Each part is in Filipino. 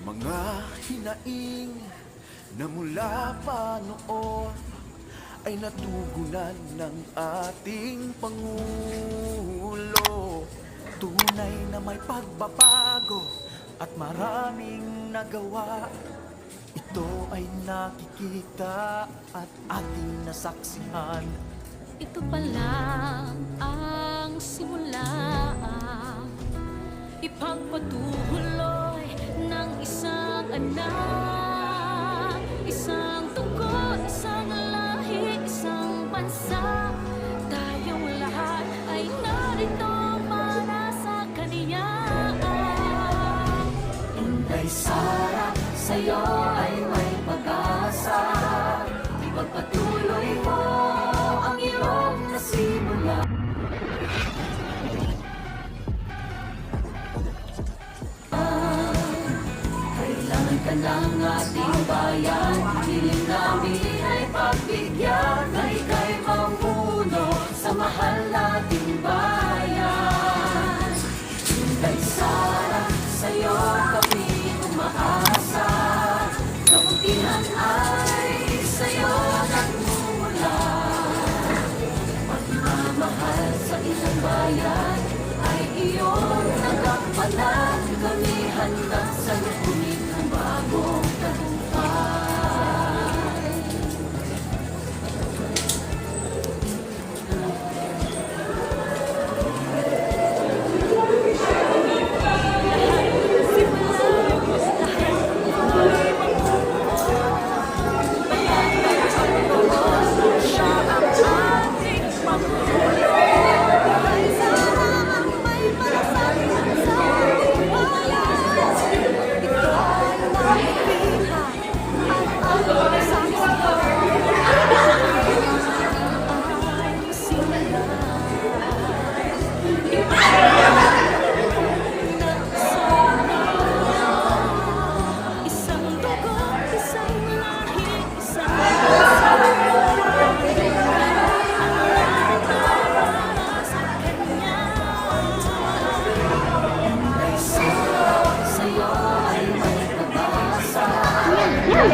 Mga hinaing na mula pa noon ay natugunan ng ating Pangulo. Tunay na may pagbabago at maraming nagawa. Ito ay nakikita at ating nasaksihan. Ito pa lang ang simula Ipagpatuloy anak. Isang tungkol, isang lahi, isang bansa. Tayong lahat ay narito para sa kaniya Inday Sara, sa'yo ay Kailangan ka ng ating bayan. Hiling namin ay pagbigyan Na ika'y mamuno sa mahal nating bayan. Inday Sara, sa'yo kami umaasa. Kabutihan ay sa'yo nagmumula Pagmamahal sa isang bayan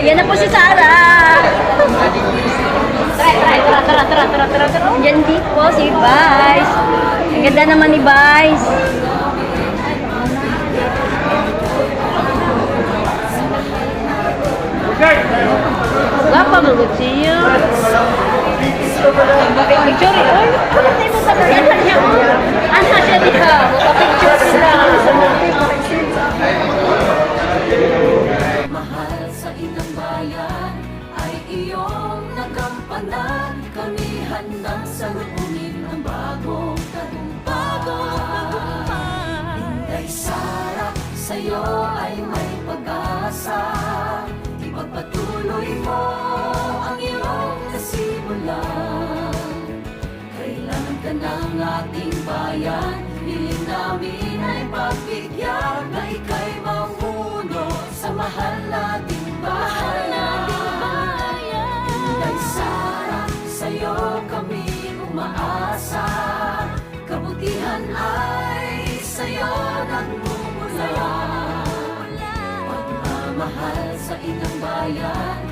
Yan na po si Sarah. Tara, tara, tara, tara, tara, tara, tara, tara. Yan din po si Vice. Ang ganda naman ni Vice. Gapa mo you. Picture eh. Ano tayo mo sa kanya? Ano siya diha? Picture sila. Sa'yo ay may pag-asa. Ipagpatuloy mo ang iyong nasimulan Kailangan ka ng ating bayan. Hiling namin ay pagbigyan Na ika'y mamuno sa mahal nating bayan. Sara, sa'yo kami umaasa. Kabutihan ay Inang bayan